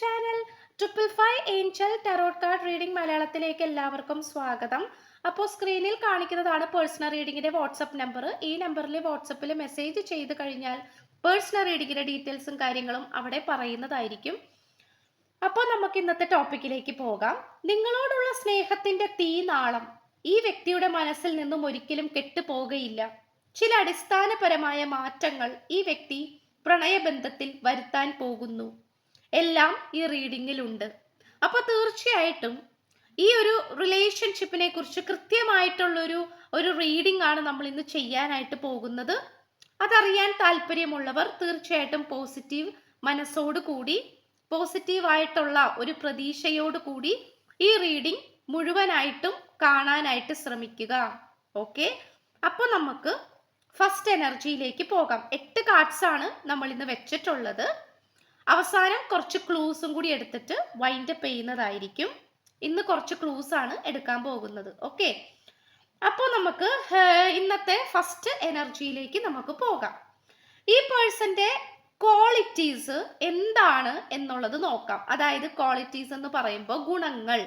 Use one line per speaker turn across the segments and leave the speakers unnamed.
Channel triple five angel tarot card reading മലയാളത്തിലേക്ക് എല്ലാവർക്കും സ്വാഗതം. അപ്പോൾ സ്ക്രീനിൽ കാണിക്കുന്നതാണ് പേഴ്സണൽ റീഡിങ്ങിന്റെ വാട്സപ്പ് നമ്പർ ഈ നമ്പറിൽ വാട്സപ്പിൽ മെസ്സേജ് ചെയ്ത് കഴിഞ്ഞാൽ പേഴ്സണൽ റീഡിങ്ങിന്റെ ഡീറ്റെയിൽസും കാര്യങ്ങളും അവിടെ പറയുന്നതായിരിക്കും. അപ്പോൾ നമുക്ക് ഇന്നത്തെ ടോപ്പിക്കിലേക്ക് പോകാം. നിങ്ങളോടുള്ള സ്നേഹത്തിന്റെ തീനാളം ഈ വ്യക്തിയുടെ മനസ്സിൽ നിന്നും ഒരിക്കലും കെട്ടുപോകയില്ല ചില അടിസ്ഥാനപരമായ മാറ്റങ്ങൾ ഈ വ്യക്തി പ്രണയബന്ധത്തിൽ വരുത്താൻ പോകുന്നു. എല്ലാം ഈ റീഡിങ്ങിലുണ്ട് അപ്പൊ തീർച്ചയായിട്ടും ഈ ഒരു റിലേഷൻഷിപ്പിനെ കുറിച്ച് കൃത്യമായിട്ടുള്ളൊരു ഒരു റീഡിംഗ് ആണ് നമ്മൾ ഇന്ന് ചെയ്യാനായിട്ട് പോകുന്നത്. അതറിയാൻ താല്പര്യമുള്ളവർ തീർച്ചയായിട്ടും പോസിറ്റീവ് മനസ്സോട് കൂടി പോസിറ്റീവായിട്ടുള്ള ഒരു പ്രതീക്ഷയോട് കൂടി ഈ റീഡിംഗ് മുഴുവനായിട്ടും കാണാനായിട്ട് ശ്രമിക്കുക. ഓക്കെ അപ്പോൾ നമുക്ക് ഫസ്റ്റ് എനർജിയിലേക്ക് പോകാം. എട്ട് കാർഡ്സ് ആണ് നമ്മൾ ഇന്ന് വെച്ചിട്ടുള്ളത്. അവസാനം കുറച്ച് ക്ലൂസും കൂടി എടുത്തിട്ട് വൈൻഡപ്പ് ചെയ്യുന്നതായിരിക്കും. ഇന്ന് കുറച്ച് ക്ലൂസ് ആണ് എടുക്കാൻ പോകുന്നത്. ഓക്കെ അപ്പോൾ നമുക്ക് ഇന്നത്തെ ഫസ്റ്റ് എനർജിയിലേക്ക് നമുക്ക് പോകാം. ഈ പേഴ്സന്റെ ക്വാളിറ്റീസ് എന്താണ് എന്നുള്ളത് നോക്കാം. അതായത് ക്വാളിറ്റീസ് എന്ന് പറയുമ്പോൾ ഗുണങ്ങൾ.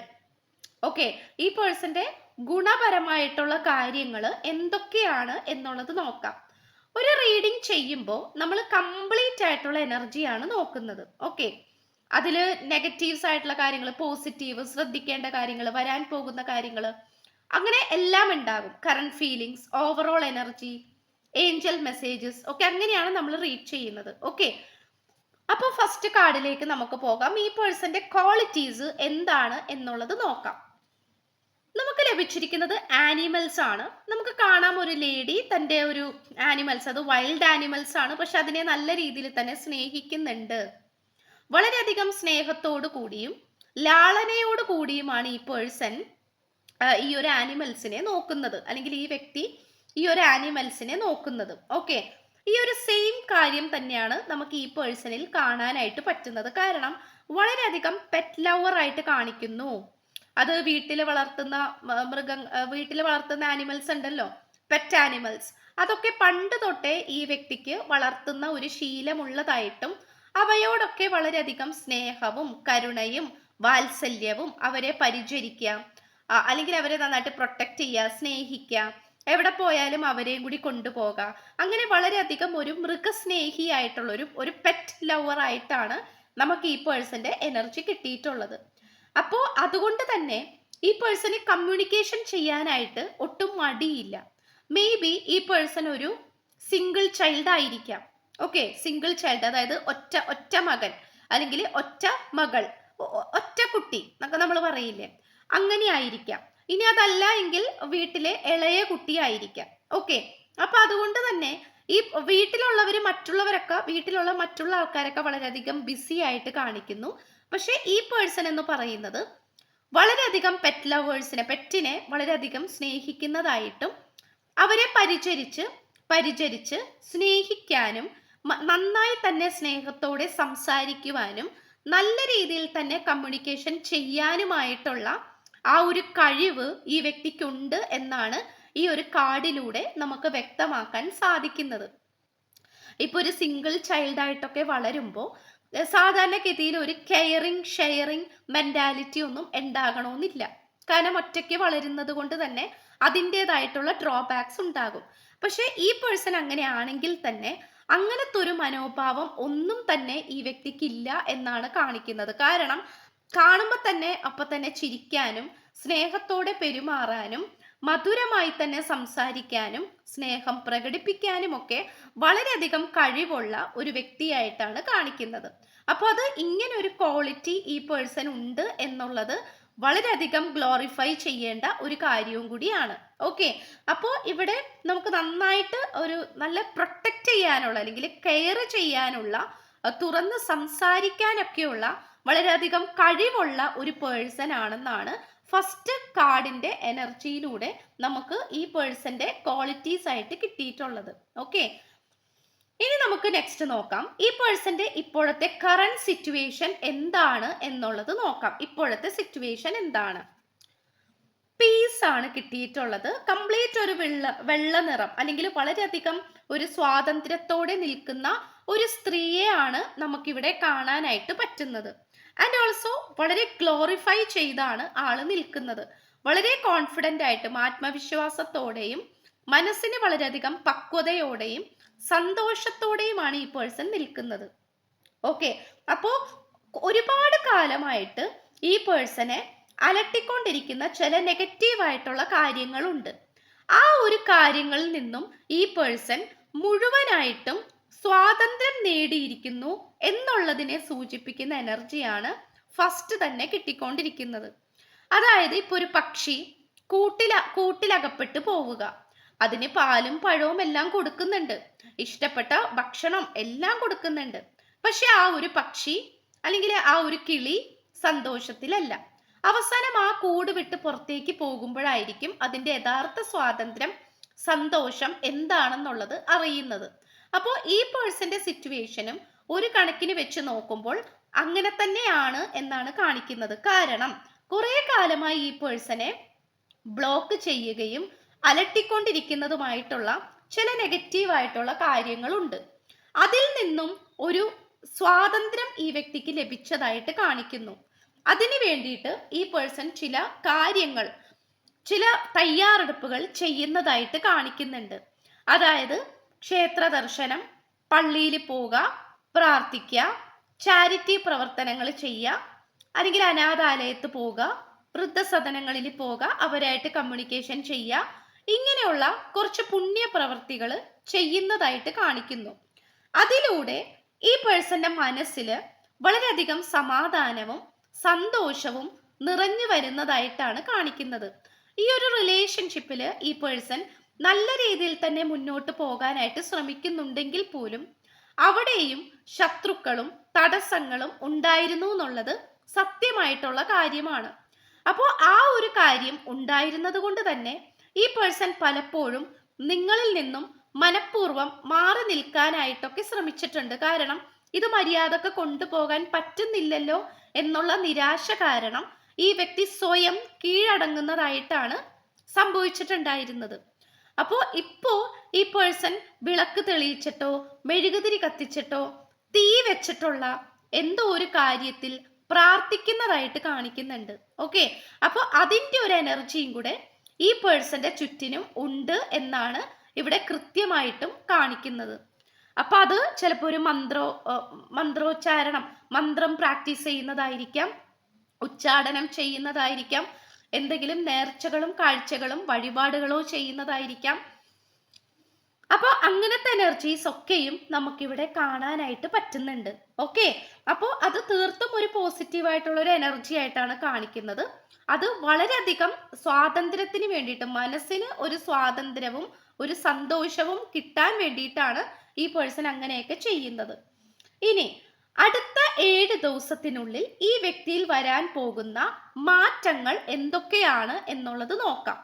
ഓക്കെ ഈ പേഴ്സന്റെ ഗുണപരമായിട്ടുള്ള കാര്യങ്ങൾ എന്തൊക്കെയാണ് എന്നുള്ളത് നോക്കാം. ഒരു റീഡിങ് ചെയ്യുമ്പോൾ നമ്മൾ കംപ്ലീറ്റ് ആയിട്ടുള്ള എനർജിയാണ് നോക്കുന്നത്. ഓക്കെ അതിൽ നെഗറ്റീവ്സ് ആയിട്ടുള്ള കാര്യങ്ങൾ പോസിറ്റീവ് ശ്രദ്ധിക്കേണ്ട കാര്യങ്ങൾ വരാൻ പോകുന്ന കാര്യങ്ങൾ അങ്ങനെ എല്ലാം ഉണ്ടാകും. Current feelings overall energy angel messages ഒക്കെ അങ്ങനെയാണ് നമ്മൾ റീഡ് ചെയ്യുന്നത്. ഓക്കെ അപ്പോൾ ഫസ്റ്റ് കാർഡിലേക്ക് നമുക്ക് പോകാം. ഈ പേഴ്സന്റെ ക്വാളിറ്റീസ് എന്താണ് എന്നുള്ളത് നോക്കാം. നമുക്ക് ലഭിച്ചിരിക്കുന്നത് ആനിമൽസ് ആണ്. നമുക്ക് കാണാം ഒരു ലേഡി തന്റെ ഒരു ആനിമൽസ് അത് വൈൽഡ് ആനിമൽസ് ആണ്. പക്ഷെ അതിനെ നല്ല രീതിയിൽ തന്നെ സ്നേഹിക്കുന്നുണ്ട്. വളരെയധികം സ്നേഹത്തോടു കൂടിയും ലാളനയോട് കൂടിയുമാണ് ഈ പേഴ്സൺ ഈ ഒരു ആനിമൽസിനെ നോക്കുന്നത്. അല്ലെങ്കിൽ ഈ വ്യക്തി ഈ ഒരു ആനിമൽസിനെ നോക്കുന്നത്. ഓക്കെ ഈ ഒരു സെയിം കാര്യം തന്നെയാണ് നമുക്ക് ഈ പേഴ്സണിൽ കാണാനായിട്ട് പറ്റുന്നത്. കാരണം വളരെയധികം പെറ്റ് ലവർ ആയിട്ട് കാണിക്കുന്നു. അത് വീട്ടിൽ വളർത്തുന്ന മൃഗം വീട്ടിൽ വളർത്തുന്ന ആനിമൽസ് ഉണ്ടല്ലോ. പെറ്റ് ആനിമൽസ് അതൊക്കെ പണ്ട് തൊട്ടേ ഈ വ്യക്തിക്ക് വളർത്തുന്ന ഒരു ശീലമുള്ളതായിട്ടും അവയോടൊക്കെ വളരെയധികം സ്നേഹവും കരുണയും വാത്സല്യവും അവരെ പരിചരിക്കുക. അല്ലെങ്കിൽ അവരെ നന്നായിട്ട് പ്രൊട്ടക്റ്റ് ചെയ്യുക സ്നേഹിക്കുക. എവിടെ പോയാലും അവരെയും കൂടി കൊണ്ടുപോകുക. അങ്ങനെ വളരെയധികം ഒരു മൃഗസ്നേഹിയായിട്ടുള്ള ഒരു ഒരു പെറ്റ് ലവർ ആയിട്ടാണ് നമുക്ക് ഈ പേഴ്സന്റെ എനർജി കിട്ടിയിട്ടുള്ളത്. അപ്പോൾ അതുകൊണ്ട് തന്നെ ഈ പേഴ്സണ് കമ്മ്യൂണിക്കേഷൻ ചെയ്യാനായിട്ട് ഒട്ടും മടിയില്ല. മേ ബി ഈ പേഴ്സൺ ഒരു സിംഗിൾ ചൈൽഡ് ആയിരിക്കാം. ഓക്കെ സിംഗിൾ ചൈൽഡ് അതായത് ഒറ്റ ഒറ്റ മകൻ അല്ലെങ്കിൽ ഒറ്റ മകൾ ഒറ്റ കുട്ടി എന്നൊക്കെ നമ്മൾ പറയില്ലേ? അങ്ങനെ ആയിരിക്കാം. ഇനി അതല്ല എങ്കിൽ വീട്ടിലെ ഇളയ കുട്ടിയായിരിക്കാം ഓക്കെ അപ്പൊ അതുകൊണ്ട് തന്നെ ഈ വീട്ടിലുള്ളവർ മറ്റുള്ളവരൊക്കെ വീട്ടിലുള്ള മറ്റുള്ള ആൾക്കാരൊക്കെ വളരെയധികം ബിസി ആയിട്ട് കാണിക്കുന്നു. പക്ഷെ ഈ പേഴ്സൺ എന്ന് പറയുന്നത് വളരെയധികം പെറ്റ് ലവേഴ്സിനെ പെറ്റിനെ വളരെയധികം സ്നേഹിക്കുന്നതായിട്ടും അവരെ പരിചരിച്ച് പരിചരിച്ച് സ്നേഹിക്കാനും നന്നായി തന്നെ സ്നേഹത്തോടെ സംസാരിക്കുവാനും നല്ല രീതിയിൽ തന്നെ കമ്മ്യൂണിക്കേഷൻ ചെയ്യാനുമായിട്ടുള്ള ആ ഒരു കഴിവ് ഈ വ്യക്തിക്കുണ്ട് എന്നാണ് ഈ ഒരു കാർഡിലൂടെ നമുക്ക് വ്യക്തമാക്കാൻ സാധിക്കുന്നത്. ഇപ്പൊ ഒരു സിംഗിൾ ചൈൽഡായിട്ടൊക്കെ വളരുമ്പോൾ സാധാരണഗതിയിൽ ഒരു കെയറിങ് ഷെയറിങ് മെന്റാലിറ്റി ഒന്നും ഉണ്ടാകണമെന്നില്ല. കാരണം ഒറ്റയ്ക്ക് വളരുന്നത് കൊണ്ട് തന്നെ അതിന്റെതായിട്ടുള്ള ഡ്രോബാക്സ് ഉണ്ടാകും. പക്ഷേ ഈ പേഴ്സൺ അങ്ങനെയാണെങ്കിൽ തന്നെ അങ്ങനത്തെ ഒരു മനോഭാവം ഒന്നും തന്നെ ഈ വ്യക്തിക്കില്ല എന്നാണ് കാണിക്കുന്നത്. കാരണം കാണുമ്പോൾ തന്നെ അപ്പൊ തന്നെ ചിരിക്കാനും സ്നേഹത്തോടെ പെരുമാറാനും മധുരമായി തന്നെ സംസാരിക്കാനും സ്നേഹം പ്രകടിപ്പിക്കാനും ഒക്കെ വളരെയധികം കഴിവുള്ള ഒരു വ്യക്തിയായിട്ടാണ് കാണിക്കുന്നത്. അപ്പോൾ അത് ഇങ്ങനെ ഒരു ക്വാളിറ്റി ഈ പേഴ്സൺ ഉണ്ട് എന്നുള്ളത് വളരെയധികം ഗ്ലോറിഫൈ ചെയ്യേണ്ട ഒരു കാര്യവും കൂടിയാണ്. ഓക്കെ അപ്പോൾ ഇവിടെ നമുക്ക് നന്നായിട്ട് ഒരു നല്ല പ്രൊട്ടക്റ്റ് ചെയ്യാനുള്ള അല്ലെങ്കിൽ കെയർ ചെയ്യാനുള്ള തുറന്ന് സംസാരിക്കാനൊക്കെയുള്ള വളരെയധികം കഴിവുള്ള ഒരു പേഴ്സൺ ആണെന്നാണ് ഫസ്റ്റ് കാർഡിന്റെ എനർജിയിലൂടെ നമുക്ക് ഈ പേഴ്സന്റെ ക്വാളിറ്റീസ് ആയിട്ട് കിട്ടിയിട്ടുള്ളത്. ഓക്കെ ഇനി നമുക്ക് നെക്സ്റ്റ് നോക്കാം. ഈ പേഴ്സന്റെ ഇപ്പോഴത്തെ കറണ്ട് സിറ്റുവേഷൻ എന്താണ് എന്നുള്ളത് നോക്കാം. ഇപ്പോഴത്തെ സിറ്റുവേഷൻ എന്താണ്? പീസ് ആണ് കിട്ടിയിട്ടുള്ളത്. കംപ്ലീറ്റ് ഒരു വെള്ള വെള്ള നിറം അല്ലെങ്കിൽ വളരെയധികം ഒരു സ്വാതന്ത്ര്യത്തോടെ നിൽക്കുന്ന ഒരു സ്ത്രീയെ ആണ് നമുക്കിവിടെ കാണാനായിട്ട് പറ്റുന്നത്. ആൻഡ് ഓൾസോ വളരെ ഗ്ലോറിഫൈ ചെയ്താണ് ആൾ നിൽക്കുന്നത്. വളരെ കോൺഫിഡന്റ് ആയിട്ടും ആത്മവിശ്വാസത്തോടെയും മനസ്സിന് വളരെയധികം പക്വതയോടെയും സന്തോഷത്തോടെയുമാണ് ഈ പേഴ്സൺ നിൽക്കുന്നത്. ഓക്കെ അപ്പോൾ ഒരുപാട് കാലമായിട്ട് ഈ പേഴ്സണെ അലട്ടിക്കൊണ്ടിരിക്കുന്ന ചില നെഗറ്റീവായിട്ടുള്ള കാര്യങ്ങളുണ്ട്. ആ ഒരു കാര്യങ്ങളിൽ നിന്നും ഈ പേഴ്സൺ മുഴുവനായിട്ടും സ്വാതന്ത്ര്യം നേടിയിരിക്കുന്നു എന്നുള്ളതിനെ സൂചിപ്പിക്കുന്ന എനർജിയാണ് ഫസ്റ്റ് തന്നെ കിട്ടിക്കൊണ്ടിരിക്കുന്നത്. അതായത് ഇപ്പൊ ഒരു പക്ഷി കൂട്ടില കൂട്ടിലകപ്പെട്ട് പോവുക. അതിന് പാലും പഴവും എല്ലാം കൊടുക്കുന്നുണ്ട്. ഇഷ്ടപ്പെട്ട ഭക്ഷണം എല്ലാം കൊടുക്കുന്നുണ്ട്. പക്ഷെ ആ ഒരു പക്ഷി അല്ലെങ്കിൽ ആ ഒരു കിളി സന്തോഷത്തിലല്ല. അവസാനം ആ കൂട് വിട്ട് പുറത്തേക്ക് പോകുമ്പോഴായിരിക്കും അതിന്റെ യഥാർത്ഥ സ്വാതന്ത്ര്യം സന്തോഷം എന്താണെന്നുള്ളത് അറിയുന്നത്. അപ്പോൾ ഈ പേഴ്സന്റെ സിറ്റുവേഷനും ഒരു കണക്കിന് വെച്ച് നോക്കുമ്പോൾ അങ്ങനെ തന്നെയാണ് എന്നാണ് കാണിക്കുന്നത്. കാരണം കുറെ കാലമായി ഈ പേഴ്സനെ ബ്ലോക്ക് ചെയ്യുകയും അലട്ടിക്കൊണ്ടിരിക്കുന്നതുമായിട്ടുള്ള ചില നെഗറ്റീവായിട്ടുള്ള കാര്യങ്ങളുണ്ട്. അതിൽ നിന്നും ഒരു സ്വാതന്ത്ര്യം ഈ വ്യക്തിക്ക് ലഭിച്ചതായിട്ട് കാണിക്കുന്നു. അതിനു വേണ്ടിയിട്ട് ഈ പേഴ്സൺ ചില കാര്യങ്ങൾ ചില തയ്യാറെടുപ്പുകൾ ചെയ്യുന്നതായിട്ട് കാണിക്കുന്നുണ്ട്. അതായത് ക്ഷേത്ര ദർശനം പള്ളിയിൽ പോവുക പ്രാർത്ഥിക്കുക ചാരിറ്റി പ്രവർത്തനങ്ങൾ ചെയ്യുക അല്ലെങ്കിൽ അനാഥാലയത്ത് പോവുക വൃദ്ധസദനങ്ങളിൽ പോവുക അവരായിട്ട് കമ്മ്യൂണിക്കേഷൻ ചെയ്യുക ഇങ്ങനെയുള്ള കുറച്ച് പുണ്യ പ്രവർത്തികൾ ചെയ്യുന്നതായിട്ട് കാണിക്കുന്നു. അതിലൂടെ ഈ പേഴ്സന്റെ മനസ്സിൽ വളരെയധികം സമാധാനവും സന്തോഷവും നിറഞ്ഞു വരുന്നതായിട്ടാണ് കാണിക്കുന്നത്. ഈ ഒരു റിലേഷൻഷിപ്പിൽ ഈ പേഴ്സൺ നല്ല രീതിയിൽ തന്നെ മുന്നോട്ട് പോകാനായിട്ട് ശ്രമിക്കുന്നുണ്ടെങ്കിൽ പോലും അവിടെയും ശത്രുക്കളും തടസ്സങ്ങളും ഉണ്ടായിരുന്നു എന്നുള്ളത് സത്യമായിട്ടുള്ള കാര്യമാണ്. അപ്പോൾ ആ ഒരു കാര്യം ഉണ്ടായിരുന്നത് കൊണ്ട് തന്നെ ഈ പേഴ്സൺ പലപ്പോഴും നിങ്ങളിൽ നിന്നും മനഃപൂർവം മാറി നിൽക്കാനായിട്ടൊക്കെ ശ്രമിച്ചിട്ടുണ്ട്. കാരണം ഇത് മര്യാദയ്ക്ക് കൊണ്ടുപോകാൻ പറ്റുന്നില്ലല്ലോ എന്നുള്ള നിരാശ കാരണം ഈ വ്യക്തി സ്വയം കീഴടങ്ങുന്നതായിട്ടാണ് സംഭവിച്ചിട്ടുണ്ടായിരുന്നത്. അപ്പോൾ ഇപ്പോ ഈ പേഴ്സൺ വിളക്ക് തെളിയിച്ചിട്ടോ മെഴുകുതിരി കത്തിച്ചിട്ടോ തീ വെച്ചിട്ടുള്ള എന്തോ ഒരു കാര്യത്തിൽ പ്രാർത്ഥിക്കുന്നതായിട്ട് കാണിക്കുന്നുണ്ട്. ഓക്കെ അപ്പോൾ അതിന്റെ ഒരു എനർജിയും കൂടെ ഈ പേഴ്സന്റെ ചുറ്റിനും ഉണ്ട് എന്നാണ് ഇവിടെ കൃത്യമായിട്ടും കാണിക്കുന്നത്. അപ്പൊ അത് ചിലപ്പോൾ ഒരു മന്ത്രോ മന്ത്രോച്ചാരണം മന്ത്രം പ്രാക്ടീസ് ചെയ്യുന്നതായിരിക്കാം ഉച്ചാടനം ചെയ്യുന്നതായിരിക്കാം എന്തെങ്കിലും നേർച്ചകളും കാഴ്ചകളും വഴിപാടുകളോ ചെയ്യുന്നതായിരിക്കാം. അപ്പോൾ അങ്ങനത്തെ എനർജീസ് ഒക്കെയും നമുക്കിവിടെ കാണാനായിട്ട് പറ്റുന്നുണ്ട്. ഓക്കെ അപ്പോൾ അത് തീർത്തും ഒരു പോസിറ്റീവ് ആയിട്ടുള്ള ഒരു എനർജി ആയിട്ടാണ് കാണിക്കുന്നത്. അത് വളരെയധികം സ്വാതന്ത്ര്യത്തിന് വേണ്ടിയിട്ട് മനസ്സിന് ഒരു സ്വാതന്ത്ര്യവും ഒരു സന്തോഷവും കിട്ടാൻ വേണ്ടിയിട്ടാണ് ഈ പേഴ്സൺ അങ്ങനെയൊക്കെ ചെയ്യുന്നത്. ഇനി അടുത്ത ഏഴ് ദിവസത്തിനുള്ളിൽ ഈ വ്യക്തിയിൽ വരാൻ പോകുന്ന മാറ്റങ്ങൾ എന്തൊക്കെയാണ് എന്നുള്ളത് നോക്കാം.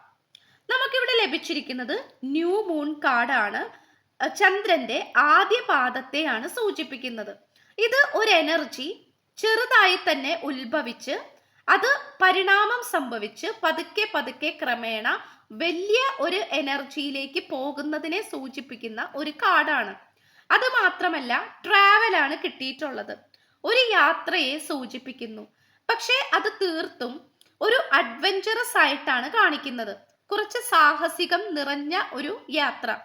നമുക്കിവിടെ ലഭിച്ചിരിക്കുന്നത് ന്യൂ മൂൺ കാർഡാണ്. ചന്ദ്രന്റെ ആദ്യ പാദത്തെയാണ് സൂചിപ്പിക്കുന്നത്. ഇത് ഒരു എനർജി ചെറുതായി തന്നെ ഉത്ഭവിച്ച് അത് പരിണാമം സംഭവിച്ച് പതുക്കെ പതുക്കെ ക്രമേണ വലിയ ഒരു എനർജിയിലേക്ക് പോകുന്നതിനെ സൂചിപ്പിക്കുന്ന ഒരു കാർഡാണ്. അത് മാത്രമല്ല ആണ് കിട്ടിയിട്ടുള്ളത്. ഒരു യാത്രയെ സൂചിപ്പിക്കുന്നു. പക്ഷേ അത് തീർത്തും ഒരു അഡ്വഞ്ചറസ് ആയിട്ടാണ് കാണിക്കുന്നത്. കുറച്ച് സാഹസികം നിറഞ്ഞ ഒരു യാത്ര.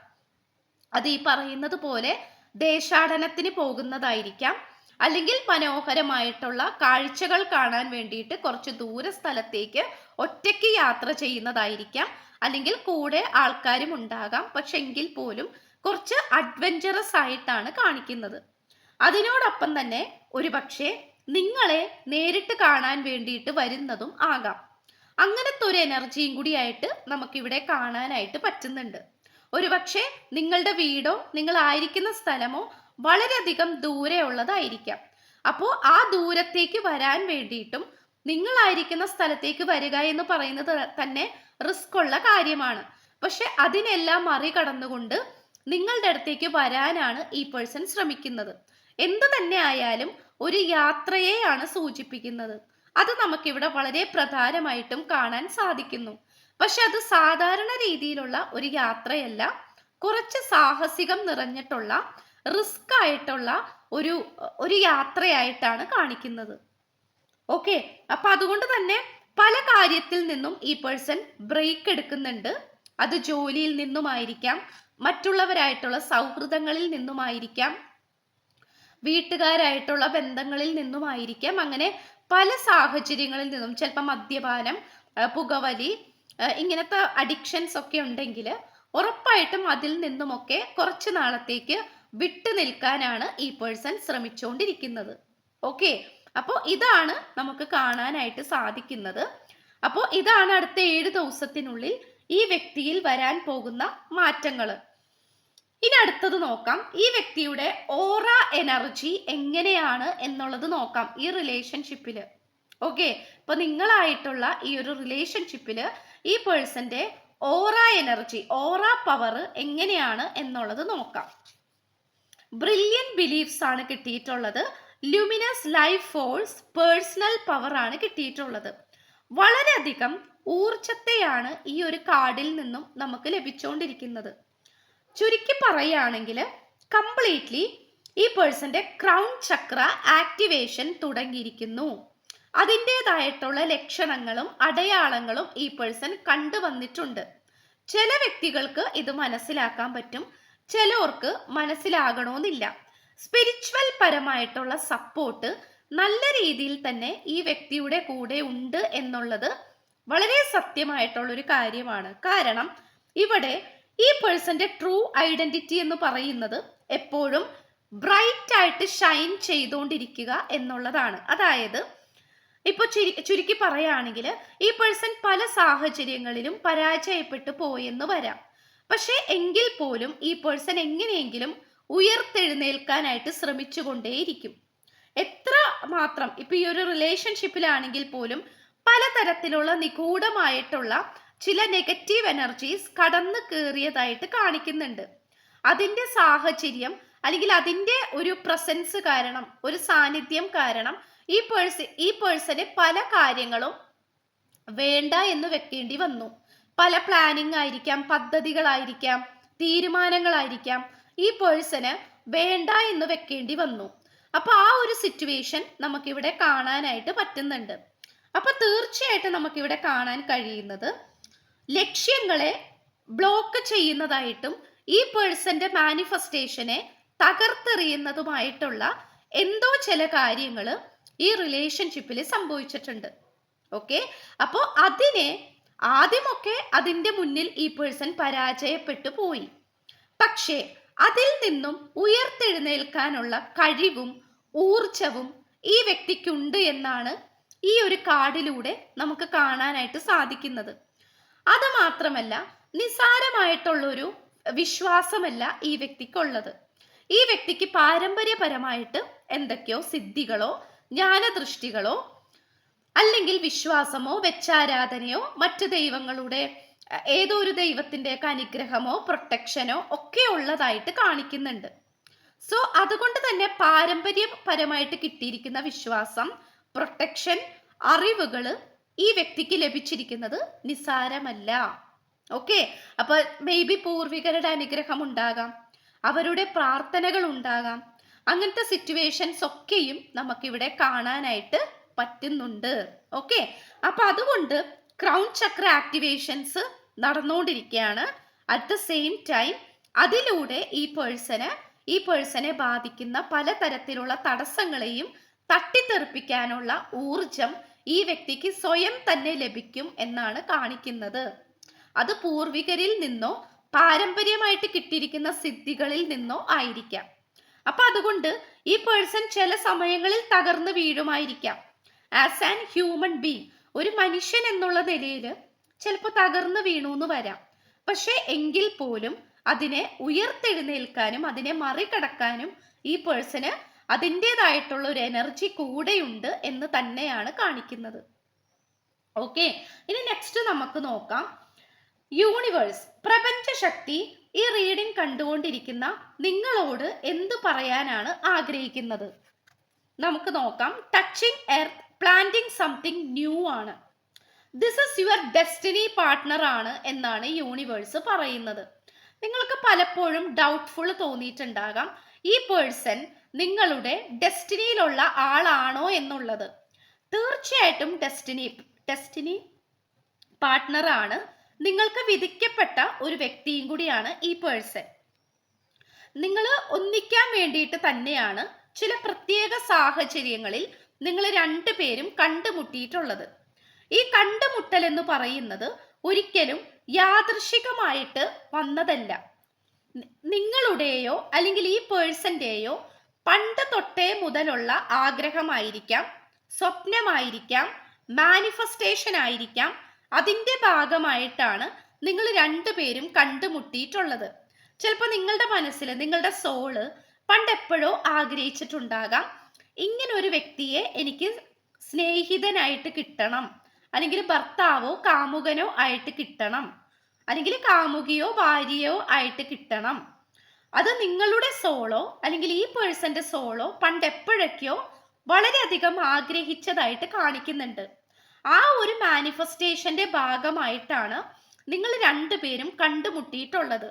അത് ഈ പറയുന്നത് പോലെ ദേശാടനത്തിന് പോകുന്നതായിരിക്കാം. അല്ലെങ്കിൽ മനോഹരമായിട്ടുള്ള കാഴ്ചകൾ കാണാൻ വേണ്ടിയിട്ട് കുറച്ച് ദൂര സ്ഥലത്തേക്ക് ഒറ്റയ്ക്ക് യാത്ര ചെയ്യുന്നതായിരിക്കാം. അല്ലെങ്കിൽ കൂടെ ആൾക്കാരും ഉണ്ടാകാം. പക്ഷെ എങ്കിൽ പോലും കുറച്ച് അഡ്വഞ്ചറസ് ആയിട്ടാണ് കാണിക്കുന്നത്. അതിനോടൊപ്പം തന്നെ ഒരു പക്ഷേ നിങ്ങളെ നേരിട്ട് കാണാൻ വേണ്ടിയിട്ട് വരുന്നതും ആകാം. അങ്ങനത്തെ ഒരു എനർജിയും കൂടിയായിട്ട് നമുക്കിവിടെ കാണാനായിട്ട് പറ്റുന്നുണ്ട്. ഒരുപക്ഷെ നിങ്ങളുടെ വീടോ നിങ്ങൾ ആയിരിക്കുന്ന സ്ഥലമോ വളരെയധികം ദൂരെ ഉള്ളതായിരിക്കാം അപ്പോൾ ആ ദൂരത്തേക്ക് വരാൻ വേണ്ടിയിട്ടും നിങ്ങളായിരിക്കുന്ന സ്ഥലത്തേക്ക് വരിക എന്ന് പറയുന്നത് തന്നെ റിസ്ക് ഉള്ള കാര്യമാണ്. പക്ഷെ അതിനെല്ലാം മറികടന്നുകൊണ്ട് നിങ്ങളുടെ അടുത്തേക്ക് വരാനാണ് ഈ പേഴ്സൺ ശ്രമിക്കുന്നത്. എന്ത് തന്നെ ആയാലും ഒരു യാത്രയെയാണ് സൂചിപ്പിക്കുന്നത്. അത് നമുക്കിവിടെ വളരെ പ്രധാനമായിട്ടും കാണാൻ സാധിക്കുന്നു. പക്ഷെ അത് സാധാരണ രീതിയിലുള്ള ഒരു യാത്രയല്ല. കുറച്ച് സാഹസികം നിറഞ്ഞിട്ടുള്ള റിസ്ക് ആയിട്ടുള്ള ഒരു ഒരു യാത്രയായിട്ടാണ് കാണിക്കുന്നത്. ഓക്കെ അപ്പൊ അതുകൊണ്ട് തന്നെ പല കാര്യത്തിൽ നിന്നും ഈ പേഴ്സൺ ബ്രേക്ക് എടുക്കുന്നുണ്ട്. അത് ജോലിയിൽ നിന്നുമായിരിക്കാം മറ്റുള്ളവരായിട്ടുള്ള സൗഹൃദങ്ങളിൽ നിന്നുമായിരിക്കാം വീട്ടുകാരായിട്ടുള്ള ബന്ധങ്ങളിൽ നിന്നുമായിരിക്കാം. അങ്ങനെ പല സാഹചര്യങ്ങളിൽ നിന്നും ചിലപ്പോൾ മദ്യപാനം പുകവലി ഇങ്ങനത്തെ അഡിക്ഷൻസ് ഒക്കെ ഉണ്ടെങ്കിൽ ഉറപ്പായിട്ടും അതിൽ നിന്നുമൊക്കെ കുറച്ച് നാളത്തേക്ക് വിട്ടു നിൽക്കാനാണ് ഈ പേഴ്സൺ ശ്രമിച്ചുകൊണ്ടിരിക്കുന്നത് ഓക്കെ അപ്പോൾ ഇതാണ് നമുക്ക് കാണാനായിട്ട് സാധിക്കുന്നത്. അപ്പോൾ ഇതാണ് അടുത്ത ഏഴ് ദിവസത്തിനുള്ളിൽ ഈ വ്യക്തിയിൽ വരാൻ പോകുന്ന മാറ്റങ്ങൾ ഇനി അടുത്തത് നോക്കാം. ഈ വ്യക്തിയുടെ ഓറ എനർജി എങ്ങനെയാണ് എന്നുള്ളത് നോക്കാം ഈ റിലേഷൻഷിപ്പിൽ ഓക്കെ? ഇപ്പൊ നിങ്ങളായിട്ടുള്ള ഈ ഒരു റിലേഷൻഷിപ്പിൽ ഈ പേഴ്സന്റെ ഓറ എനർജി ഓറ പവർ എങ്ങനെയാണ് എന്നുള്ളത് നോക്കാം. ബ്രില്യൻ ബിലീഫ്സ് ആണ് കിട്ടിയിട്ടുള്ളത്. Luminous life force personal power ആണ് കിട്ടിയിട്ടുള്ളത്. വളരെയധികം ഊർജത്തെയാണ് ഈ ഒരു കാർഡിൽ നിന്നും നമുക്ക് ലഭിച്ചുകൊണ്ടിരിക്കുന്നത് ചുരുക്കി പറയുകയാണെങ്കിൽ കംപ്ലീറ്റ്ലി ഈ പേഴ്സന്റെ ക്രൗൺ ചക്ര ആക്ടിവേഷൻ തുടങ്ങിയിരിക്കുന്നു. അതിന്റെതായിട്ടുള്ള ലക്ഷണങ്ങളും അടയാളങ്ങളും ഈ പേഴ്സൺ കണ്ടുവന്നിട്ടുണ്ട്. ചില വ്യക്തികൾക്ക് ഇത് മനസ്സിലാക്കാൻ പറ്റും. ചിലർക്ക് മനസ്സിലാകണമെന്നില്ല. സ്പിരിച്വൽ പരമായിട്ടുള്ള സപ്പോർട്ട് നല്ല രീതിയിൽ തന്നെ ഈ വ്യക്തിയുടെ കൂടെ ഉണ്ട് എന്നുള്ളത് വളരെ സത്യമായിട്ടുള്ള ഒരു കാര്യമാണ്. കാരണം ഇവിടെ ഈ പേഴ്സന്റെ ട്രൂ ഐഡന്റിറ്റി എന്ന് പറയുന്നത് എപ്പോഴും ബ്രൈറ്റ് ആയിട്ട് ഷൈൻ ചെയ്തുകൊണ്ടിരിക്കുക എന്നുള്ളതാണ്. അതായത് ഇപ്പൊ ചുരു ചുരുക്കി പറയുകയാണെങ്കിൽ ഈ പേഴ്സൺ പല സാഹചര്യങ്ങളിലും പരാജയപ്പെട്ടു പോയെന്ന് വരാം. പക്ഷെ എങ്കിൽ പോലും ഈ പേഴ്സൺ എങ്ങനെയെങ്കിലും ഉയർത്തെഴുന്നേൽക്കാനായിട്ട് ശ്രമിച്ചുകൊണ്ടേയിരിക്കും. എത്ര മാത്രം? ഇപ്പൊ ഈ ഒരു റിലേഷൻഷിപ്പിലാണെങ്കിൽ പോലും പലതരത്തിലുള്ള നിഗൂഢമായിട്ടുള്ള ചില നെഗറ്റീവ് എനർജീസ് കടന്നു കയറിയതായിട്ട് കാണിക്കുന്നുണ്ട്. അതിന്റെ സാഹചര്യം അല്ലെങ്കിൽ അതിന്റെ ഒരു പ്രസൻസ് കാരണം ഒരു സാന്നിധ്യം കാരണം ഈ പേഴ്സൺ ഈ പേഴ്സണ് പല കാര്യങ്ങളും വേണ്ട എന്ന് വെക്കേണ്ടി വന്നു. പല പ്ലാനിങ് ആയിരിക്കാം പദ്ധതികളായിരിക്കാം തീരുമാനങ്ങളായിരിക്കാം. ഈ പേഴ്സന് വേണ്ട എന്ന് വെക്കേണ്ടി വന്നു. അപ്പൊ ആ ഒരു സിറ്റുവേഷൻ നമുക്കിവിടെ കാണാനായിട്ട് പറ്റുന്നുണ്ട്. അപ്പൊ തീർച്ചയായിട്ടും നമുക്കിവിടെ കാണാൻ കഴിയുന്നത് ലക്ഷ്യങ്ങളെ ബ്ലോക്ക് ചെയ്യുന്നതായിട്ടും ഈ പേഴ്സന്റെ മാനിഫെസ്റ്റേഷനെ തകർത്തെറിയുന്നതുമായിട്ടുള്ള എന്തോ ചില കാര്യങ്ങൾ ഈ റിലേഷൻഷിപ്പിൽ സംഭവിച്ചിട്ടുണ്ട്. ഓക്കെ അപ്പോൾ അതിനെ ആദ്യമൊക്കെ അതിന്റെ മുന്നിൽ ഈ പേഴ്സൺ പരാജയപ്പെട്ടു പോയി. പക്ഷേ അതിൽ നിന്നും ഉയർത്തെഴുന്നേൽക്കാനുള്ള കഴിവും ഊർജവും ഈ വ്യക്തിക്കുണ്ട് എന്നാണ് ഈ ഒരു കാർഡിലൂടെ നമുക്ക് കാണാനായിട്ട് സാധിക്കുന്നത്. അത് മാത്രമല്ല നിസാരമായിട്ടുള്ളൊരു വിശ്വാസമല്ല ഈ വ്യക്തിക്കുള്ളത്. ഈ വ്യക്തിക്ക് പാരമ്പര്യപരമായിട്ട് എന്തൊക്കെയോ സിദ്ധികളോ ജ്ഞാനദൃഷ്ടികളോ അല്ലെങ്കിൽ വിശ്വാസമോ വെച്ചാരാധനയോ മറ്റു ദൈവങ്ങളുടെ ഏതോ ഒരു ദൈവത്തിന്റെയൊക്കെ അനുഗ്രഹമോ പ്രൊട്ടക്ഷനോ ഒക്കെ ഉള്ളതായിട്ട് കാണിക്കുന്നുണ്ട്. സോ അതുകൊണ്ട് തന്നെ പാരമ്പര്യപരമായിട്ട് കിട്ടിയിരിക്കുന്ന വിശ്വാസം പ്രൊട്ടക്ഷൻ അറിവുകൾ ഈ വ്യക്തിക്ക് ലഭിച്ചിരിക്കുന്നത് നിസാരമല്ല ഓക്കെ അപ്പൊ മേ ബി പൂർവികരുടെ അനുഗ്രഹം ഉണ്ടാകാം അവരുടെ പ്രാർത്ഥനകൾ ഉണ്ടാകാം അങ്ങനത്തെ സിറ്റുവേഷൻസ് ഒക്കെയും നമുക്കിവിടെ കാണാനായിട്ട് പറ്റുന്നുണ്ട്. ഓക്കെ അപ്പൊ അതുകൊണ്ട് ക്രൗൺ ചക്ര ആക്ടിവേഷൻസ് നടന്നുകൊണ്ടിരിക്കുകയാണ് അറ്റ് ദ സെയിം ടൈം അതിലൂടെ ഈ പേഴ്സണ് ഈ പേഴ്സണെ ബാധിക്കുന്ന പലതരത്തിലുള്ള തടസ്സങ്ങളെയും തട്ടിത്തെറിപ്പിക്കാനുള്ള ഊർജം ഈ വ്യക്തിക്ക് സ്വയം തന്നെ ലഭിക്കും എന്നാണ് കാണിക്കുന്നത്. അത് പൂർവികരിൽ നിന്നോ പാരമ്പര്യമായിട്ട് കിട്ടിയിരിക്കുന്ന സിദ്ധികളിൽ നിന്നോ ആയിരിക്കാം. അപ്പൊ അതുകൊണ്ട് ഈ പേഴ്സൺ ചില സമയങ്ങളിൽ തകർന്നു വീഴുമായിരിക്കാം. ആസ് ആൻ ഹ്യൂമൻ ബീങ് ഒരു മനുഷ്യൻ എന്നുള്ള നിലയിൽ ചിലപ്പോൾ തകർന്നു വീണു എന്ന് വരാം. പക്ഷെ എങ്കിൽ പോലും അതിനെ ഉയർത്തെഴുന്നേൽക്കാനും അതിനെ മറികടക്കാനും ഈ പേഴ്സന് അതിന്റെതായിട്ടുള്ള ഒരു എനർജി കൂടെയുണ്ട് എന്ന് തന്നെയാണ് കാണിക്കുന്നത്. ഓക്കെ ഇനി നെക്സ്റ്റ് നമുക്ക് നോക്കാം. യൂണിവേഴ്സ് പ്രപഞ്ചശക്തി ഈ റീഡിംഗ് കണ്ടുകൊണ്ടിരിക്കുന്ന നിങ്ങളോട് എന്ത് പറയാനാണ് ആഗ്രഹിക്കുന്നത്? നമുക്ക് നോക്കാം. Touching earth planting something new ആണ്. This is your destiny partner ആണ് എന്നാണ് യൂണിവേഴ്സ് പറയുന്നത്. നിങ്ങൾക്ക് പലപ്പോഴും ഡൗട്ട്ഫുൾ തോന്നിയിട്ടുണ്ടാകാം. ഈ പേഴ്സൺ നിങ്ങളുടെ ഡെസ്റ്റിനിയിലുള്ള ആളാണോ എന്നുള്ളത്. തീർച്ചയായിട്ടും ഡെസ്റ്റിനി ഡെസ്റ്റിനി പാർട്ട്ണറാണ് നിങ്ങൾക്ക് വിധിക്കപ്പെട്ട ഒരു വ്യക്തിയും കൂടിയാണ് ഈ പേഴ്സൺ നിങ്ങൾ ഒന്നിക്കാൻ വേണ്ടിയിട്ട് തന്നെയാണ് ചില പ്രത്യേക സാഹചര്യങ്ങളിൽ നിങ്ങൾ രണ്ടുപേരും കണ്ടുമുട്ടിയിട്ടുള്ളത്. ഈ കണ്ടുമുട്ടൽ എന്ന് പറയുന്നത് ഒരിക്കലും യാദൃശികമായിട്ട് വന്നതല്ല. നിങ്ങളുടെയോ അല്ലെങ്കിൽ ഈ പേഴ്സന്റെയോ പണ്ട് തൊട്ടേ മുതലുള്ള ആഗ്രഹമായിരിക്കാം സ്വപ്നമായിരിക്കാം മാനിഫെസ്റ്റേഷൻ ആയിരിക്കാം അതിന്റെ ഭാഗമായിട്ടാണ് നിങ്ങൾ രണ്ടുപേരും കണ്ടുമുട്ടിയിട്ടുള്ളത്. ചിലപ്പോൾ നിങ്ങളുടെ മനസ്സിൽ നിങ്ങളുടെ സോൾ പണ്ടെപ്പോഴോ ആഗ്രഹിച്ചിട്ടുണ്ടാകാം. ഇങ്ങനൊരു വ്യക്തിയെ എനിക്ക് സ്നേഹിതനായിട്ട് കിട്ടണം. അല്ലെങ്കിൽ ഭർത്താവോ കാമുകനോ ആയിട്ട് കിട്ടണം. അല്ലെങ്കിൽ കാമുകിയോ ഭാര്യയോ ആയിട്ട് കിട്ടണം. അത് നിങ്ങളുടെ സോളോ അല്ലെങ്കിൽ ഈ പേഴ്സന്റെ സോളോ പണ്ട് എപ്പോഴൊക്കെയോ വളരെയധികം ആഗ്രഹിച്ചതായിട്ട് കാണിക്കുന്നുണ്ട്. ആ ഒരു മാനിഫെസ്റ്റേഷന്റെ ഭാഗമായിട്ടാണ് നിങ്ങൾ രണ്ടുപേരും കണ്ടുമുട്ടിയിട്ടുള്ളത്.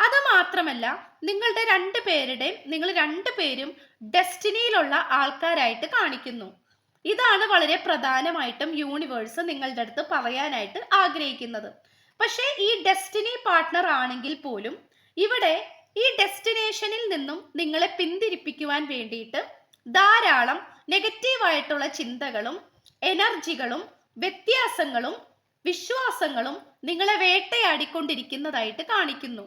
അത് മാത്രമല്ല നിങ്ങളുടെ രണ്ടുപേരുടെയും നിങ്ങൾ രണ്ടുപേരും ഡെസ്റ്റിനിയിലുള്ള ആൾക്കാരായിട്ട് കാണിക്കുന്നു. ഇതാണ് വളരെ പ്രധാനമായിട്ടും യൂണിവേഴ്സ് നിങ്ങളുടെ അടുത്ത് പറയാനായിട്ട് ആഗ്രഹിക്കുന്നത്. പക്ഷേ ഈ ഡെസ്റ്റിനി പാർട്ട്ണർ ആണെങ്കിൽ പോലും ഇവിടെ ഈ ഡെസ്റ്റിനേഷനിൽ നിന്നും നിങ്ങളെ പിന്തിരിപ്പിക്കുവാൻ വേണ്ടിയിട്ട് ധാരാളം നെഗറ്റീവായിട്ടുള്ള ചിന്തകളും എനർജികളും വ്യത്യാസങ്ങളും വിശ്വാസങ്ങളും നിങ്ങളെ വേട്ടയാടിക്കൊണ്ടിരിക്കുന്നതായിട്ട് കാണിക്കുന്നു.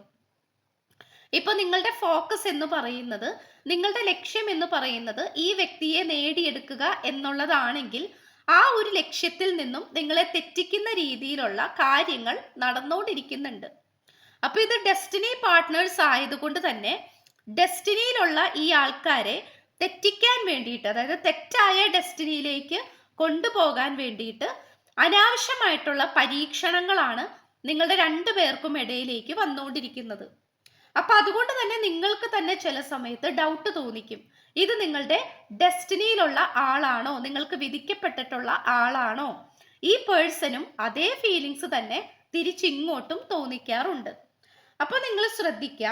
ഇപ്പൊ നിങ്ങളുടെ ഫോക്കസ് എന്ന് പറയുന്നത് നിങ്ങളുടെ ലക്ഷ്യം എന്ന് പറയുന്നത് ഈ വ്യക്തിയെ നേടിയെടുക്കുക എന്നുള്ളതാണെങ്കിൽ ആ ഒരു ലക്ഷ്യത്തിൽ നിന്നും നിങ്ങളെ തെറ്റിക്കുന്ന രീതിയിലുള്ള കാര്യങ്ങൾ നടന്നുകൊണ്ടിരിക്കുന്നുണ്ട് അപ്പൊ ഇത് ഡെസ്റ്റിനി പാർട്ട്നേഴ്സ് ആയതുകൊണ്ട് തന്നെ ഡെസ്റ്റിനിയിലുള്ള ഈ ആൾക്കാരെ തെറ്റിക്കാൻ വേണ്ടിയിട്ട് അതായത് തെറ്റായ ഡെസ്റ്റിനിയിലേക്ക് കൊണ്ടുപോകാൻ വേണ്ടിയിട്ട് അനാവശ്യമായിട്ടുള്ള പരീക്ഷണങ്ങളാണ് നിങ്ങളുടെ രണ്ടു പേർക്കും ഇടയിലേക്ക് വന്നുകൊണ്ടിരിക്കുന്നത് അപ്പൊ അതുകൊണ്ട് തന്നെ നിങ്ങൾക്ക് തന്നെ ചില സമയത്ത് ഡൗട്ട് തോന്നിക്കും. ഇത് നിങ്ങളുടെ ഡെസ്റ്റിനിയിലുള്ള ആളാണോ? നിങ്ങൾക്ക് വിധിക്കപ്പെട്ടിട്ടുള്ള ആളാണോ? ഈ പേഴ്സണും അതേ ഫീലിങ്സ് തന്നെ തിരിച്ചിങ്ങോട്ടും തോന്നിക്കാറുണ്ട്. അപ്പൊ നിങ്ങൾ ശ്രദ്ധിക്കുക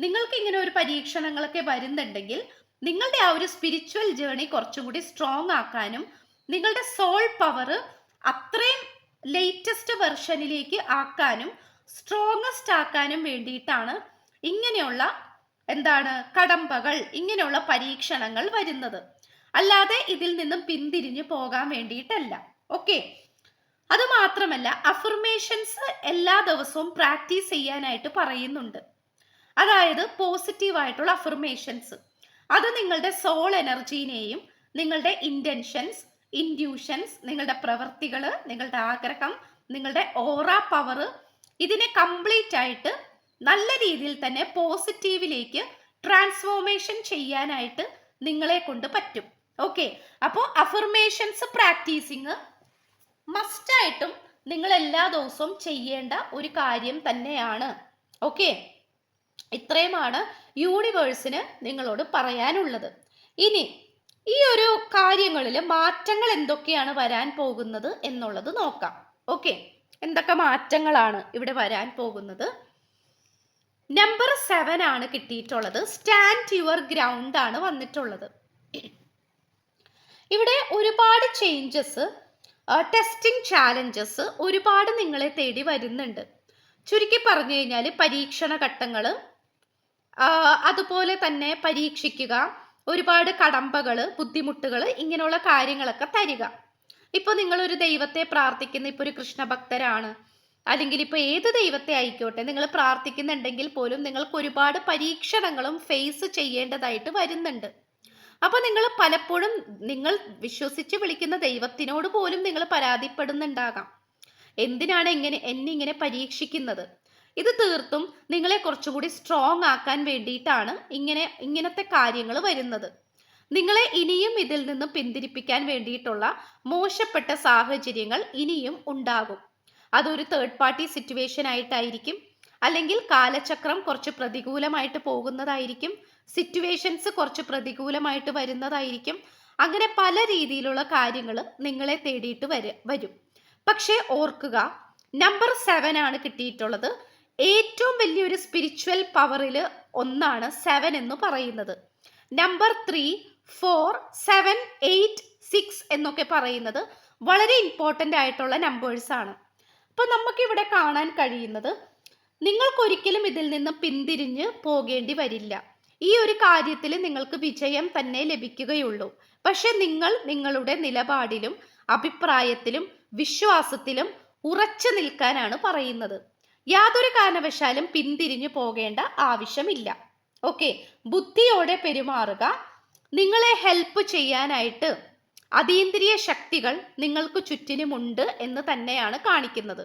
നിങ്ങൾക്ക് ഇങ്ങനെ ഒരു പരീക്ഷണങ്ങളൊക്കെ വരുന്നുണ്ടെങ്കിൽ നിങ്ങളുടെ ആ ഒരു സ്പിരിച്വൽ ജേണി കുറച്ചും കൂടി സ്ട്രോങ് ആക്കാനും നിങ്ങളുടെ സോൾ പവർ അത്രയും ലേറ്റസ്റ്റ് വെർഷനിലേക്ക് ആക്കാനും സ്ട്രോങ്ങസ്റ്റ് ആക്കാനും വേണ്ടിയിട്ടാണ് ഇങ്ങനെയുള്ള എന്താണ് കടമ്പകൾ ഇങ്ങനെയുള്ള പരീക്ഷണങ്ങൾ വരുന്നത്. അല്ലാതെ ഇതിൽ നിന്നും പിന്തിരിഞ്ഞു പോകാൻ വേണ്ടിയിട്ടല്ല. ഓക്കെ അത് മാത്രമല്ല അഫർമേഷൻസ് എല്ലാ ദിവസവും പ്രാക്ടീസ് ചെയ്യാനായിട്ട് പറയുന്നുണ്ട്. അതായത് പോസിറ്റീവ് ആയിട്ടുള്ള അഫർമേഷൻസ് അത് നിങ്ങളുടെ സോൾ എനർജീനെയും നിങ്ങളുടെ ഇന്റൻഷൻസ് ഇൻഡ്യൂഷൻസ് നിങ്ങളുടെ പ്രവൃത്തികൾ നിങ്ങളുടെ ആഗ്രഹം നിങ്ങളുടെ ഓറ പവർ ഇതിനെ കംപ്ലീറ്റ് ആയിട്ട് നല്ല രീതിയിൽ തന്നെ പോസിറ്റീവിലേക്ക് ട്രാൻസ്ഫോർമേഷൻ ചെയ്യാനായിട്ട് നിങ്ങളെ കൊണ്ട് പറ്റും. ഓക്കെ അപ്പോൾ അഫർമേഷൻസ് പ്രാക്ടീസിങ് മസ്റ്റായിട്ടും നിങ്ങൾ എല്ലാ ദിവസവും ചെയ്യേണ്ട ഒരു കാര്യം തന്നെയാണ്. ഓക്കെ ഇത്രയുമാണ് യൂണിവേഴ്സിന് നിങ്ങളോട് പറയാനുള്ളത്. ഇനി ഈ ഒരു കാര്യങ്ങളിൽ മാറ്റങ്ങൾ എന്തൊക്കെയാണ് വരാൻ പോകുന്നത് എന്നുള്ളത് നോക്കാം. ഓക്കെ എന്തൊക്കെ മാറ്റങ്ങളാണ് ഇവിടെ വരാൻ പോകുന്നത്? നമ്പർ സെവൻ ആണ് കിട്ടിയിട്ടുള്ളത്. സ്റ്റാൻഡ് യുവർ ഗ്രൗണ്ട് ആണ് വന്നിട്ടുള്ളത്. ഇവിടെ ഒരുപാട് ചേഞ്ചസ് ടെസ്റ്റിംഗ് ചാലഞ്ചസ് ഒരുപാട് നിങ്ങളെ തേടി വരുന്നുണ്ട്. ചുരുക്കി പറഞ്ഞു കഴിഞ്ഞാൽ പരീക്ഷണ ഘട്ടങ്ങൾ അതുപോലെ തന്നെ പരീക്ഷിക്കുക ഒരുപാട് കടമ്പകൾ ബുദ്ധിമുട്ടുകൾ ഇങ്ങനെയുള്ള കാര്യങ്ങളൊക്കെ തരിക. ഇപ്പോൾ നിങ്ങളൊരു ദൈവത്തെ പ്രാർത്ഥിക്കുന്ന ഇപ്പോൾ ഒരു കൃഷ്ണഭക്തരാണ്. അല്ലെങ്കിൽ ഇപ്പോൾ ഏത് ദൈവത്തെ ആയിക്കോട്ടെ നിങ്ങൾ പ്രാർത്ഥിക്കുന്നുണ്ടെങ്കിൽ പോലും നിങ്ങൾക്ക് ഒരുപാട് പരീക്ഷണങ്ങളും ഫേസ് ചെയ്യേണ്ടതായിട്ട് വരുന്നുണ്ട്. അപ്പോൾ നിങ്ങൾ പലപ്പോഴും നിങ്ങൾ വിശ്വസിച്ച് വിളിക്കുന്ന ദൈവത്തിനോട് പോലും നിങ്ങൾ പരാതിപ്പെടുന്നുണ്ടാകാം. എന്തിനാണ് ഇങ്ങനെ എന്നെ ഇങ്ങനെ പരീക്ഷിക്കുന്നത്? ഇത് തീർത്തും നിങ്ങളെ കുറച്ചുകൂടി സ്ട്രോങ് ആക്കാൻ വേണ്ടിയിട്ടാണ് ഇങ്ങനെ ഇങ്ങനത്തെ കാര്യങ്ങൾ വരുന്നത്. നിങ്ങളെ ഇനിയും ഇതിൽ നിന്ന് പിന്തിരിപ്പിക്കാൻ വേണ്ടിയിട്ടുള്ള മോശപ്പെട്ട സാഹചര്യങ്ങൾ ഇനിയും ഉണ്ടാകും. അതൊരു തേർഡ് പാർട്ടി സിറ്റുവേഷൻ ആയിട്ടായിരിക്കും. അല്ലെങ്കിൽ കാലചക്രം കുറച്ച് പ്രതികൂലമായിട്ട് പോകുന്നതായിരിക്കും. സിറ്റുവേഷൻസ് കുറച്ച് പ്രതികൂലമായിട്ട് വരുന്നതായിരിക്കും. അങ്ങനെ പല രീതിയിലുള്ള കാര്യങ്ങൾ നിങ്ങളെ തേടിയിട്ട് വര വരും. പക്ഷേ ഓർക്കുക നമ്പർ സെവൻ ആണ് കിട്ടിയിട്ടുള്ളത്. ഏറ്റവും വലിയൊരു സ്പിരിച്വൽ പവറിൽ ഒന്നാണ് സെവൻ എന്ന് പറയുന്നത്. Number three four seven eight six എന്നൊക്കെ പറയുന്നത് വളരെ ഇമ്പോർട്ടന്റ് ആയിട്ടുള്ള നമ്പേഴ്സ് ആണ്. അപ്പോൾ നമുക്കിവിടെ കാണാൻ കഴിയുന്നത് നിങ്ങൾക്കൊരിക്കലും ഇതിൽ നിന്ന് പിന്തിരിഞ്ഞ് പോകേണ്ടി വരില്ല. ഈ ഒരു കാര്യത്തിൽ നിങ്ങൾക്ക് വിജയം തന്നെ ലഭിക്കുകയുള്ളൂ. പക്ഷെ നിങ്ങൾ നിങ്ങളുടെ നിലപാടിലും അഭിപ്രായത്തിലും വിശ്വാസത്തിലും ഉറച്ചു നിൽക്കാനാണ് പറയുന്നത്. യാതൊരു കാരണവശാലും പിന്തിരിഞ്ഞു പോകേണ്ട ആവശ്യമില്ല. ഓക്കെ? ബുദ്ധിയോടെ പെരുമാറുക. നിങ്ങളെ ഹെൽപ്പ് ചെയ്യാനായിട്ട് അതീന്ദ്രിയ ശക്തികൾ നിങ്ങൾക്ക് ചുറ്റിനുമുണ്ട് എന്ന് തന്നെയാണ് കാണിക്കുന്നത്.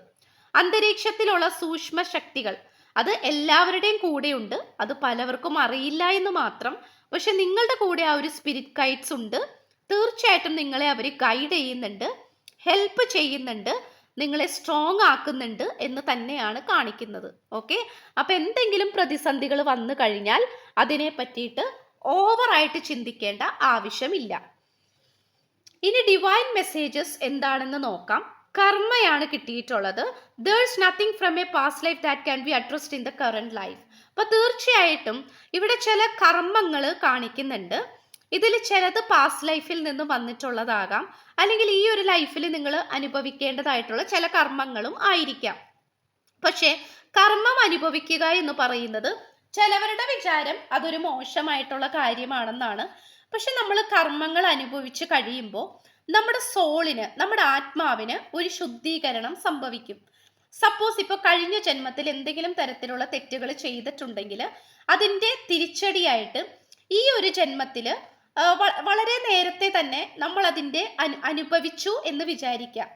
അന്തരീക്ഷത്തിലുള്ള സൂക്ഷ്മ ശക്തികൾ അത് എല്ലാവരുടെയും കൂടെയുണ്ട് അത് പലവർക്കും അറിയില്ല എന്ന് മാത്രം. പക്ഷെ നിങ്ങളുടെ കൂടെ ആ ഒരു സ്പിരിറ്റ് ഗൈഡ്സ് ഉണ്ട്. തീർച്ചയായിട്ടും നിങ്ങളെ അവർ ഗൈഡ് ചെയ്യുന്നുണ്ട് ഹെൽപ്പ് ചെയ്യുന്നുണ്ട് നിങ്ങളെ സ്ട്രോങ് ആക്കുന്നുണ്ട് എന്ന് തന്നെയാണ് കാണിക്കുന്നത്. ഓക്കെ അപ്പം എന്തെങ്കിലും പ്രതിസന്ധികൾ വന്നു കഴിഞ്ഞാൽ അതിനെ പറ്റിയിട്ട് ഓവറായിട്ട് ചിന്തിക്കേണ്ട ആവശ്യമില്ല. ഇനി ഡിവൈൻ മെസ്സേജസ് എന്താണെന്ന് നോക്കാം. കർമ്മയാണ് കിട്ടിയിട്ടുള്ളത്. There's nothing from a past life that can be addressed in the current life അപ്പോൾ തീർച്ചയായിട്ടും ഇവിടെ ചില കർമ്മങ്ങൾ കാണിക്കുന്നുണ്ട്. ഇതിൽ ചിലത് പാസ്റ്റ് ലൈഫിൽ നിന്ന് വന്നിട്ടുള്ളതാകാം. അല്ലെങ്കിൽ ഈ ഒരു ലൈഫിൽ നിങ്ങൾ അനുഭവിക്കേണ്ടതായിട്ടുള്ള ചില കർമ്മങ്ങളും ആയിരിക്കാം. പക്ഷേ കർമ്മം അനുഭവിക്കുക എന്ന് പറയുന്നത് ചിലവരുടെ വിചാരം അതൊരു മോശമായിട്ടുള്ള കാര്യമാണെന്നാണ്. പക്ഷെ നമ്മൾ കർമ്മങ്ങൾ അനുഭവിച്ച് കഴിയുമ്പോൾ നമ്മുടെ സോളിന് നമ്മുടെ ആത്മാവിന് ഒരു ശുദ്ധീകരണം സംഭവിക്കും. സപ്പോസ് ഇപ്പോൾ കഴിഞ്ഞ ജന്മത്തിൽ എന്തെങ്കിലും തരത്തിലുള്ള തെറ്റുകൾ ചെയ്തിട്ടുണ്ടെങ്കിൽ അതിന്റെ തിരിച്ചടിയായിട്ട് ഈ ഒരു ജന്മത്തിൽ വളരെ നേരത്തെ തന്നെ നമ്മൾ അതിന്റെ അനു അനുഭവിച്ചു എന്ന് വിചാരിക്കാം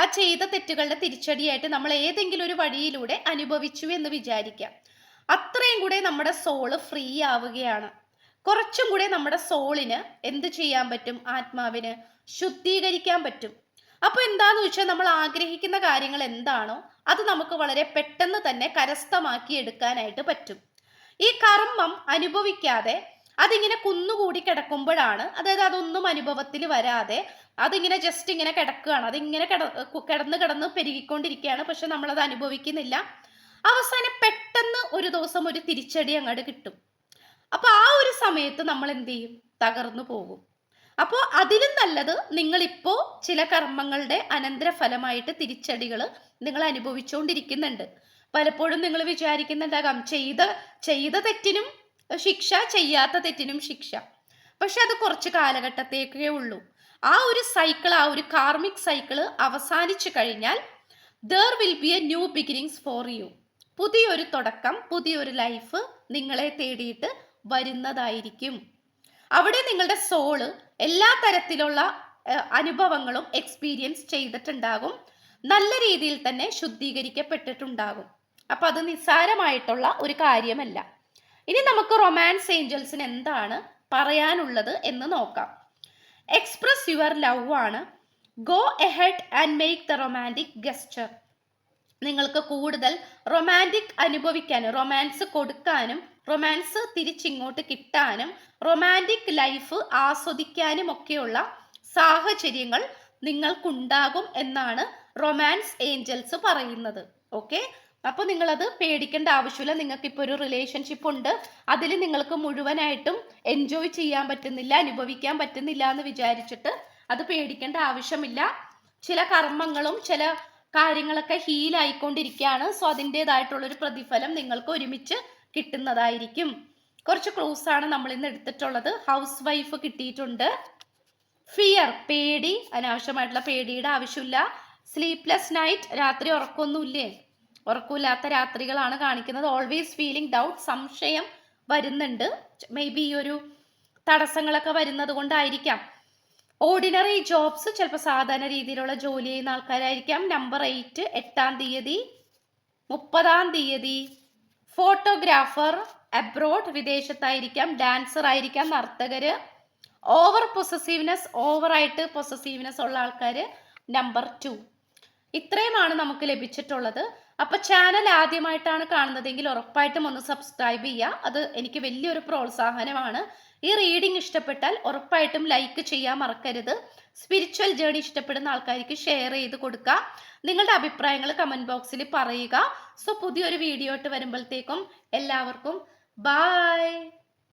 ആ ചെയ്ത തെറ്റുകളുടെ തിരിച്ചടിയായിട്ട് നമ്മൾ ഏതെങ്കിലും ഒരു വഴിയിലൂടെ അനുഭവിച്ചു എന്ന് വിചാരിക്കാം അത്രയും കൂടെ നമ്മുടെ സോൾ ഫ്രീ ആവുകയാണ്. കുറച്ചും കൂടെ നമ്മുടെ സോളിന് എന്ത് ചെയ്യാൻ പറ്റും? ആത്മാവിന് ശുദ്ധീകരിക്കാൻ പറ്റും. അപ്പോൾ എന്താന്ന് വെച്ചാൽ നമ്മൾ ആഗ്രഹിക്കുന്ന കാര്യങ്ങൾ എന്താണോ അത് നമുക്ക് വളരെ പെട്ടെന്ന് തന്നെ കരസ്ഥമാക്കി എടുക്കാനായിട്ട് പറ്റും. ഈ കർമ്മം അനുഭവിക്കാതെ അതിങ്ങനെ കുന്നുകൂടി കിടക്കുമ്പോഴാണ് അതായത് അതൊന്നും അനുഭവത്തിൽ വരാതെ അതിങ്ങനെ ജസ്റ്റ് ഇങ്ങനെ കിടക്കുകയാണ്. അതിങ്ങനെ കിട കിടന്ന് കിടന്ന് പെരുകിക്കൊണ്ടിരിക്കുകയാണ്. പക്ഷെ നമ്മളത് അനുഭവിക്കുന്നില്ല. അവസാനം പെട്ടെന്ന് ഒരു ദിവസം ഒരു തിരിച്ചടി അങ്ങോട്ട് കിട്ടും. അപ്പോൾ ആ ഒരു സമയത്ത് നമ്മൾ എന്ത് ചെയ്യും? തകർന്നു പോകും. അപ്പോൾ അതിലും നല്ലത് നിങ്ങളിപ്പോൾ ചില കർമ്മങ്ങളുടെ അനന്തരഫലമായിട്ട് തിരിച്ചടികൾ നിങ്ങൾ അനുഭവിച്ചുകൊണ്ടിരിക്കുന്നുണ്ട് പലപ്പോഴും നിങ്ങൾ വിചാരിക്കുന്നുണ്ടാകാം ചെയ്ത ചെയ്ത തെറ്റിനും ശിക്ഷ ചെയ്യാത്ത തെറ്റിനും ശിക്ഷ. പക്ഷെ അത് കുറച്ച് കാലഘട്ടത്തേക്കേ ഉള്ളൂ. ആ ഒരു സൈക്കിൾ ആ ഒരു കാർമിക് സൈക്കിൾ അവസാനിച്ചു കഴിഞ്ഞാൽ there will be a new beginnings for you പുതിയൊരു തുടക്കം പുതിയൊരു ലൈഫ് നിങ്ങളെ തേടിയിട്ട് വരുന്നതായിരിക്കും. അവിടെ നിങ്ങളുടെ സോൾ എല്ലാ തരത്തിലുള്ള അനുഭവങ്ങളും എക്സ്പീരിയൻസ് ചെയ്തിട്ടുണ്ടാകും. നല്ല രീതിയിൽ തന്നെ ശുദ്ധീകരിക്കപ്പെട്ടിട്ടുണ്ടാകും. അപ്പം അത് നിസ്സാരമായിട്ടുള്ള ഒരു കാര്യമല്ല. ഇനി നമുക്ക് റൊമാൻസ് ഏഞ്ചൽസിന് എന്താണ് പറയാനുള്ളത് എന്ന് നോക്കാം. എക്സ്പ്രസ് യുവർ ലവ് ആണ്. Go ahead and make the romantic gesture നിങ്ങൾക്ക് കൂടുതൽ റൊമാന്റിക് അനുഭവിക്കാനും റൊമാൻസ് കൊടുക്കാനും റൊമാൻസ് തിരിച്ചിങ്ങോട്ട് കിട്ടാനും റൊമാന്റിക് ലൈഫ് ആസ്വദിക്കാനും ഒക്കെയുള്ള സാഹചര്യങ്ങൾ നിങ്ങൾക്കുണ്ടാകും എന്നാണ് റൊമാൻസ് ഏഞ്ചൽസ് പറയുന്നത്. ഓക്കെ അപ്പോൾ നിങ്ങളത് പേടിക്കേണ്ട ആവശ്യമില്ല. നിങ്ങൾക്ക് ഇപ്പോൾ ഒരു റിലേഷൻഷിപ്പ് ഉണ്ട്. അതിൽ നിങ്ങൾക്ക് മുഴുവനായിട്ടും എൻജോയ് ചെയ്യാൻ പറ്റുന്നില്ല അനുഭവിക്കാൻ പറ്റുന്നില്ല എന്ന് വിചാരിച്ചിട്ട് അത് പേടിക്കേണ്ട ആവശ്യമില്ല. ചില കർമ്മങ്ങളും ചില കാര്യങ്ങളൊക്കെ ഹീലായിക്കൊണ്ടിരിക്കുകയാണ് സോ അതിന്റെതായിട്ടുള്ളൊരു പ്രതിഫലം നിങ്ങൾക്ക് ഒരുമിച്ച് കിട്ടുന്നതായിരിക്കും. കുറച്ച് ക്ലൂസ് ആണ് നമ്മൾ ഇന്ന് എടുത്തിട്ടുള്ളത്. ഹൗസ് വൈഫ് കിട്ടിയിട്ടുണ്ട്. ഫിയർ പേടി അനാവശ്യമായിട്ടുള്ള പേടിയുടെ ആവശ്യമില്ല. സ്ലീപ്ലെസ് നൈറ്റ് രാത്രി ഉറക്കമൊന്നുമില്ലേ? ഉറക്കമില്ലാത്ത രാത്രികളാണ് കാണിക്കുന്നത്. ഓൾവേസ് ഫീലിംഗ് ഡൗട്ട് സംശയം വരുന്നുണ്ട്. മേ ബി ഈ ഒരു തടസ്സങ്ങളൊക്കെ വരുന്നത് കൊണ്ടായിരിക്കാം. ഓർഡിനറി ജോബ്സ് ചിലപ്പോൾ സാധാരണ രീതിയിലുള്ള ജോലി ചെയ്യുന്ന ആൾക്കാരായിരിക്കാം. നമ്പർ എയ്റ്റ് എട്ടാം തീയതി മുപ്പതാം തീയതി ഫോട്ടോഗ്രാഫർ അബ്രോഡ് വിദേശത്തായിരിക്കാം ഡാൻസർ ആയിരിക്കാം നർത്തകർ ഓവർ പൊസസീവ്നെസ് ഓവറായിട്ട് പൊസസീവ്നെസ് ഉള്ള ആൾക്കാർ നമ്പർ ടു ഇത്രയുമാണ് നമുക്ക് ലഭിച്ചിട്ടുള്ളത്. അപ്പോൾ ചാനൽ ആദ്യമായിട്ടാണ് കാണുന്നതെങ്കിൽ ഉറപ്പായിട്ടും ഒന്ന് സബ്സ്ക്രൈബ് ചെയ്യുക. അത് എനിക്ക് വലിയൊരു പ്രോത്സാഹനമാണ്. ഈ റീഡിംഗ് ഇഷ്ടപ്പെട്ടാൽ ഉറപ്പായിട്ടും ലൈക്ക് ചെയ്യാൻ മറക്കരുത്. സ്പിരിച്വൽ ജേണി ഇഷ്ടപ്പെടുന്ന ആൾക്കാർക്ക് ഷെയർ ചെയ്ത് കൊടുക്കുക. നിങ്ങളുടെ അഭിപ്രായങ്ങൾ കമന്റ് ബോക്സിൽ പറയുക. സോ പുതിയൊരു വീഡിയോ ഇട്ട് വരുമ്പോഴത്തേക്കും എല്ലാവർക്കും ബായ്